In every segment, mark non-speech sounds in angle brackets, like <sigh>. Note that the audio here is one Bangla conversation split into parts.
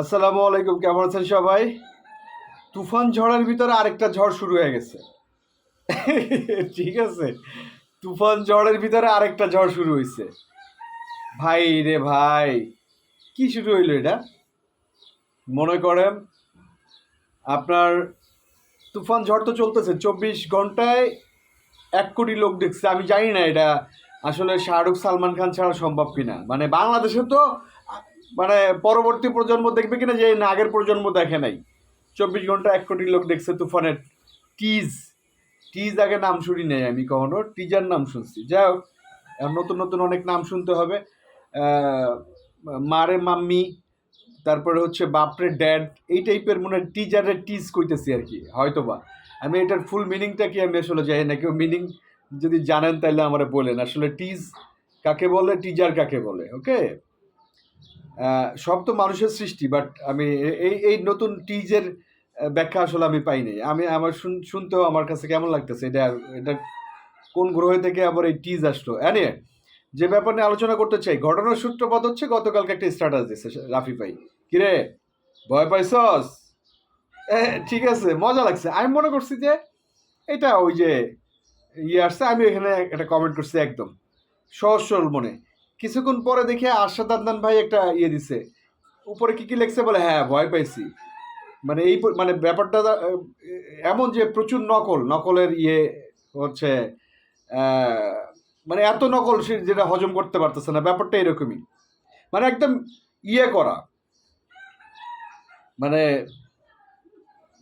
আসসালামু আলাইকুম, কেমন আছেন সবাই? তুফান ঝড়ের ভিতরে আরেকটা ঝড় শুরু হয়ে গেছে। <laughs> ঠিক আছে। তুফান ঝড়ের ভিতরে আরেকটা ঝড় শুরু হয়েছে ভাই রে ভাই, কি শুরু হইল এটা? মনে করেন, আপনার তুফান ঝড় তো চলতেছে, চব্বিশ ঘন্টায় এক কোটি লোক দেখছে। আমি জানি না এটা আসলে শাহরুখ সালমান খান ছাড়া সম্ভব কিনা। মানে বাংলাদেশে তো মানে পরবর্তী প্রজন্ম দেখবে কিনা যে না, আগের প্রজন্ম দেখে নাই। চব্বিশ ঘণ্টা এক কোটি লোক দেখছে তুফানের টিজ টিজ আগে নাম শুনি নাই আমি কখনো টিজার নাম শুনছি। যাই হোক নতুন নতুন অনেক নাম শুনতে হবে। মারে মাম্মি, তারপরে হচ্ছে বাপরে ড্যাড এই টাইপের মনে হয় টিজারের টিজ কইতেছি আর কি, হয়তোবা। আমি এটার ফুল মিনিংটা কি আমি আসলে জানি না, কেউ মিনিং যদি জানেন তাহলে আমার বলেন। আসলে টিজ কাকে বলে? টিজার কাকে বলে? ওকে সব তো মানুষের সৃষ্টি বাট আমি এই এই নতুন টিজের ব্যাখ্যা আসলে আমি পাইনি আমি আমার শুন- শুনতেও আমার কাছে কেমন লাগতেছে, এটা এটা কোন গ্রহ থেকে আবার এই টিজ আসলো? এনে যে ব্যাপার নিয়ে আলোচনা করতে চাই, ঘটনার সূত্রপাত হচ্ছে গতকালকে একটা স্ট্যাটাস দিয়েছে রাফি ভাই। কিরে ভয় পাইছস? ঠিক আছে, মজা লাগছে। আমি মনে করছি যে এটা ওই যে ইয়ে আসছে আমি এখানে একটা কমেন্ট করছি একদম। সহজ সরল মনে। কিছুক্ষণ পরে দেখে আশাদ আদনান ভাই একটা ইয়ে দিছে। উপরে কি কি লেখছে বলে হ্যাঁ ভয় পাইছি। মানে এই মানে ব্যাপারটা এমন যে প্রচুর নকল, নকলের ইয়ে হচ্ছে মানে এত নকল সে যেটা হজম করতে পারতেছে না, ব্যাপারটা এরকমই। মানে একদম ইয়ে করা। মানে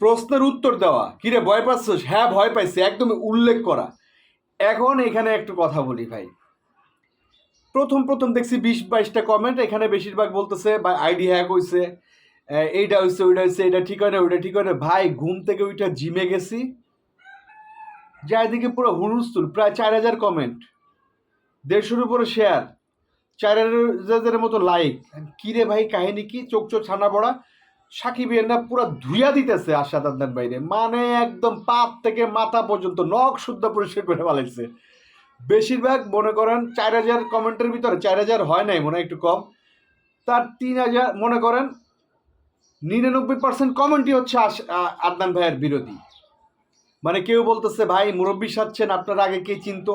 প্রশ্নের উত্তর দেওয়া। কিরে, ভয় পাচ্ছিস? হ্যাঁ ভয় পাইছি। একদম উল্লেখ করা। এখন এখানে একটু কথা বলি ভাই। প্রথম প্রথম দেখছি বিশ বাইশটা কমেন্ট এখানে বেশিরভাগ বলতেছে বা আইডি হ্যাক হয়েছে এইটা হয়েছে ওইটা হয়েছে এটা ঠিক হয় না, ওইটা ঠিক হয় না। ভাই, ঘুম থেকে ওইটা জিমে গেছি। যা এদিকে পুরো হুলস্থুল প্রায় চার হাজার কমেন্ট দেড়শোর উপরে শেয়ার চার হাজারের মতো লাইক কিরে ভাই, কাহিনী কি? চোখ চোখ ছানা পড়া? সাকিব না পুরো ধুইয়া দিতেছে আদনান বাইরে মানে একদম পাপ থেকে মাথা পর্যন্ত নখ শুদ্ধ পরিষ্কার করে ফেলাইছে। বেশিরভাগ মনে করেন চার হাজার কমেন্টের ভিতরে, চার হাজার হয় নাই, মনে হয় একটু কম। তার তিন হাজার মনে করেন নিরানব্বই পার্সেন্ট কমেন্টই হচ্ছে আদনান ভাইয়ের বিরোধী। মানে কেউ বলতেছে, ভাই, মুরব্বী সাচ্ছেন আপনার আগে কে চিনতো?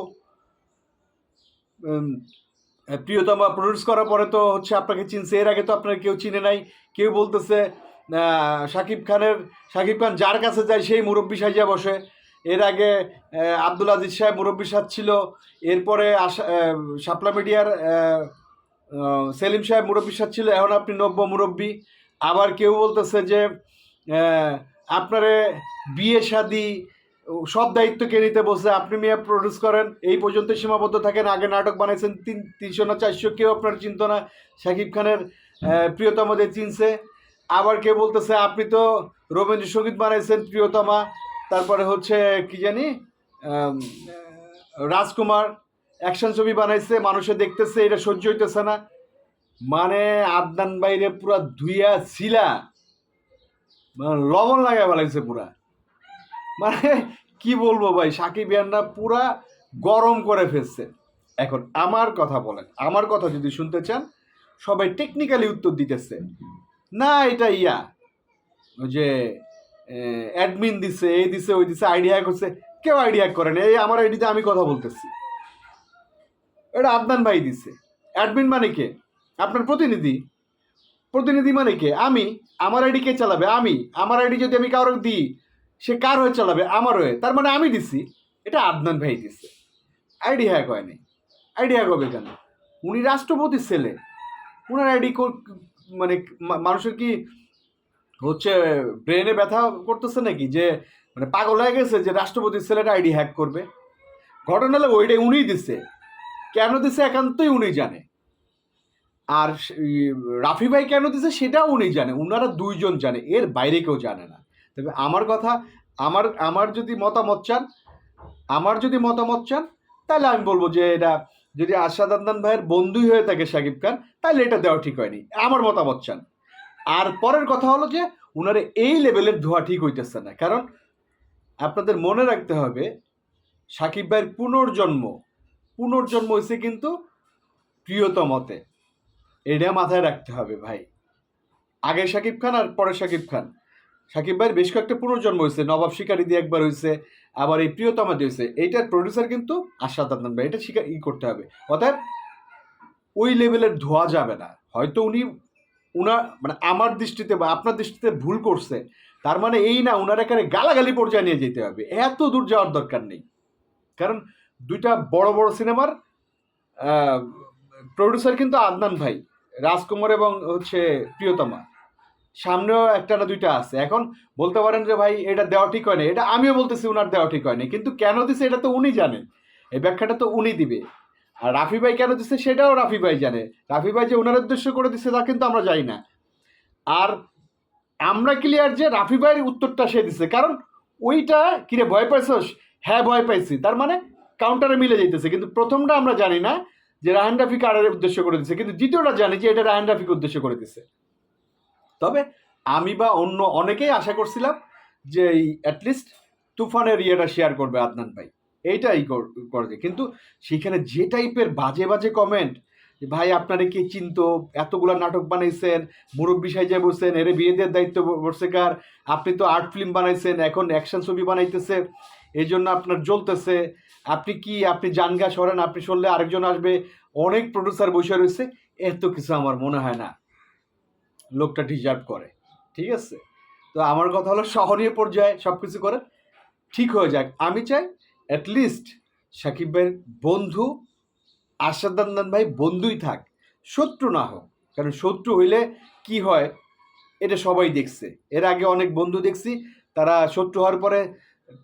প্রিয়তমা প্রডিউস করার পরে তো হচ্ছে আপনাকে চিনছে, এর আগে তো আপনার কেউ চিনে নাই। কেউ বলতেছে শাকিব খানের শাকিব খান যার কাছে যায়, সেই মুরব্বী সাজিয়া বসে। এর আগে আব্দুল আজিজ সাহেব মুরব্বী সাজছিল এরপরে আশা আহ, শাপলা মিডিয়ার সেলিম সাহেব মুরব্বী সাজছিল এখন আপনি নব্য মুরব্বী। আবার কেউ বলতেছে যে আপনারে বিয়ে শাদি সব দায়িত্ব কে নিতে বসে আপনি মিয়া প্রডিউস করেন। এই পর্যন্ত সীমাবদ্ধ থাকেন। আগে নাটক বানাইছেন তিন তিনশো না চারশো কেউ আপনার চিন্ত না শাকিব খানের প্রিয়তমাদের চিনছে। আবার কেউ বলতেছে আপনি তো রবীন্দ্রসঙ্গীত বানাইছেন প্রিয়তমা। তারপরে হচ্ছে কি জানি রাজকুমার অ্যাকশন ছবি বানাইছে, মানুষে দেখতেছে, এটা সহ্য হইতেছে না। মানে আদনান বাইরে পুরা ধুইয়া ছিলা। মানে লবণ লাগাই বানাইছে পুরা। মানে কি বলব ভাই, সাকিব ইয়ান্না পুরা গরম করে ফেলছে। এখন আমার কথা বলেন, আমার কথা যদি শুনতে চান, সবাই টেকনিক্যালি উত্তর দিতেছে। না, এটা ইয়া, ওই যে অ্যাডমিন দিছে, এই দিছে, ওই দিছে আইডিয়া করছে। কেউ আইডিয়া করে এই আমার আইডিতে আমি কথা বলতেছি। এটা আদনান ভাই দিছে। অ্যাডমিন মানে কে? আপনার প্রতিনিধি। প্রতিনিধি মানে কে? আমি, আমার আইডি কে চালাবে? আমি, আমার আইডি যদি আমি কারও দিই, সে কার হয়ে চালাবে? আমার হয়ে। তার মানে আমি দিছি। এটা আদনান ভাই দিছে। আইডি হ্যাক হয়নি আইডি হ্যাক হবে কেন? উনি রাষ্ট্রপতির ছেলে। উনার আইডি মানে মানুষের কি হচ্ছে ব্রেনে ব্যথা করতেছে নাকি? যে মানে পাগল হয়ে গেছে যে রাষ্ট্রপতির ছেলেটা আইডি হ্যাক করবে। ঘটনা হলো ওইটাই উনিই দিছে। কেন দিছে একান্তই উনি জানে। আর রাফি ভাই কেন দিছে সেটাও উনি জানে। উনারা দুইজন জানে, এর বাইরে কেউ জানে না। তবে আমার কথা, আমার আমার যদি মতামত চান, আমার যদি মতামত চান, তাহলে আমি বলব যে এটা যদি আশাদ আদনান ভাইয়ের বন্ধুই হয়ে থাকে শাকিব খান, তাহলে এটা দেওয়া ঠিক হয়নি। আমার মতামত চান। আর পরের কথা হলো যে উনারে এই লেভেলের ধোয়া ঠিক হইতেছে না। কারণ আপনাদের মনে রাখতে হবে, সাকিব ভাইয়ের পুনর্জন্ম পুনর্জন্ম হয়েছে কিন্তু প্রিয়তমতে এটা মাথায় রাখতে হবে ভাই। আগে শাকিব খান আর পরে শাকিব খান। শাকিব ভাইয়ের বেশ কয়েকটা পুনর্জন্ম হয়েছে নবাব শিকারি দিয়ে একবার হয়েছে আবার এই প্রিয়তমা দিয়ে হয়েছে এইটার প্রডিউসার কিন্তু আশাদ আদনান ভাই, এটা স্বীকার ই করতে হবে। অর্থাৎ ওই লেভেলের ধোয়া যাবে না। হয়তো উনি উনার মানে আমার দৃষ্টিতে বা আপনার দৃষ্টিতে ভুল করছে, তার মানে এই না ওনার এখানে গালাগালি পর্যায়ে নিয়ে যেতে হবে। এত দূর যাওয়ার দরকার নেই। কারণ দুইটা বড় বড় সিনেমার প্রডিউসার কিন্তু আদনান ভাই, রাজকুমার এবং হচ্ছে প্রিয়তমা। সামনেও একটা না দুইটা আছে। এখন বলতে পারেন যে ভাই, এটা দেওয়া ঠিক হয়নি। এটা আমিও বলতেছি উনার দেওয়া ঠিক হয়নি। কিন্তু কেন দিছে, এটা তো উনি জানেন। এই ব্যাখ্যাটা তো উনি দিবে। আর রাফি ভাই কেন দিচ্ছে সেটাও রাফি ভাই জানে। রাফি ভাই যে ওনার উদ্দেশ্য করে দিচ্ছে তা কিন্তু আমরা জানি না। আর আমরা ক্লিয়ার যে রাফি ভাইয়ের উত্তরটা সে দিছে। কারণ ওইটা, কিরে, ভয় পাইছস? হ্যাঁ ভয় পাইছি। তার মানে কাউন্টারে মিলে যেতেছে কিন্তু প্রথমটা আমরা জানি না যে রাহান রাফি কারের উদ্দেশ্য করে দিচ্ছে কিন্তু দ্বিতীয়টা জানি যে এটা রাহান রাফিকে উদ্দেশ্য করে দিচ্ছে তবে আমি বা অন্য অনেকেই আশা করছিলাম যে এই অ্যাটলিস্ট তুফানের ইয়েটা শেয়ার করবে আদনান ভাই। এইটাই কর- করবে কিন্তু সেখানে যে টাইপের বাজে বাজে কমেন্ট ভাই আপনারা কি চিন্ত এতগুলা নাটক বানাইছেন, মুরব্বী সাইজা বলছেন এর বিয়ে দেওয়ার দায়িত্ব বসে কার? আপনি তো আর্ট ফিল্ম বানাইছেন, এখন অ্যাকশন ছবি বানাইতেছে এই জন্য আপনার জ্বলতেছে। আপনি কি, আপনি জানগা সরেন, আপনি সরলে আরেকজন আসবে। অনেক প্রডিউসার বসে রয়েছে, এত কিছু আমার মনে হয় না। লোকটা ডিজার্ভ করে, ঠিক আছে? তো আমার কথা হলো শহরীয় পর্যায়ে সব কিছু করে ঠিক হয়ে যাক। আমি চাই অ্যাটলিস্ট সাকিব ভাইয়ের বন্ধু আশাদান্দান ভাই বন্ধুই থাক। শত্রু না হোক, কারণ শত্রু হইলে কি হয়, এটা সবাই দেখছে। এর আগে অনেক বন্ধু দেখছি, তারা শত্রু হওয়ার পরে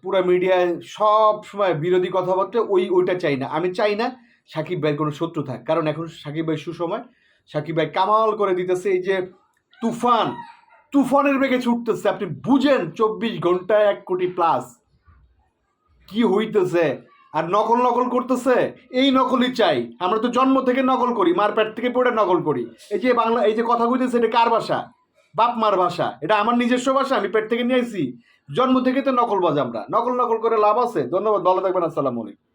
পুরো মিডিয়ায় সব সময় বিরোধী কথাবার্তা ওই, ওইটা চাই না। আমি চাই না সাকিব ভাইয়ের কোনো শত্রু থাক, কারণ এখন সাকিব ভাই সুসময় সাকিব ভাই কামাল করে দিতেছে এই যে তুফান। তুফানের বেগে ছুটতেছে, আপনি বুঝেন, চব্বিশ ঘন্টায় এক কোটি প্লাস কি হইতেছে? আর নকল নকল করতেছে? এই নকলই চাই। আমরা তো জন্ম থেকে নকল করি, মার পেট থেকে পড়ে নকল করি। এই যে বাংলা, এই যে কথা কইতেছে, এটা কার ভাষা? বাপ মার ভাষা। এটা আমার নিজস্ব ভাষা, আমি পেট থেকে নিয়েছি জন্ম থেকে তো নকল বাজ আমরা। নকল নকল করে লাভ আছে। ধন্যবাদ, ভালো থাকবেন, আসসালামু আলাইকুম।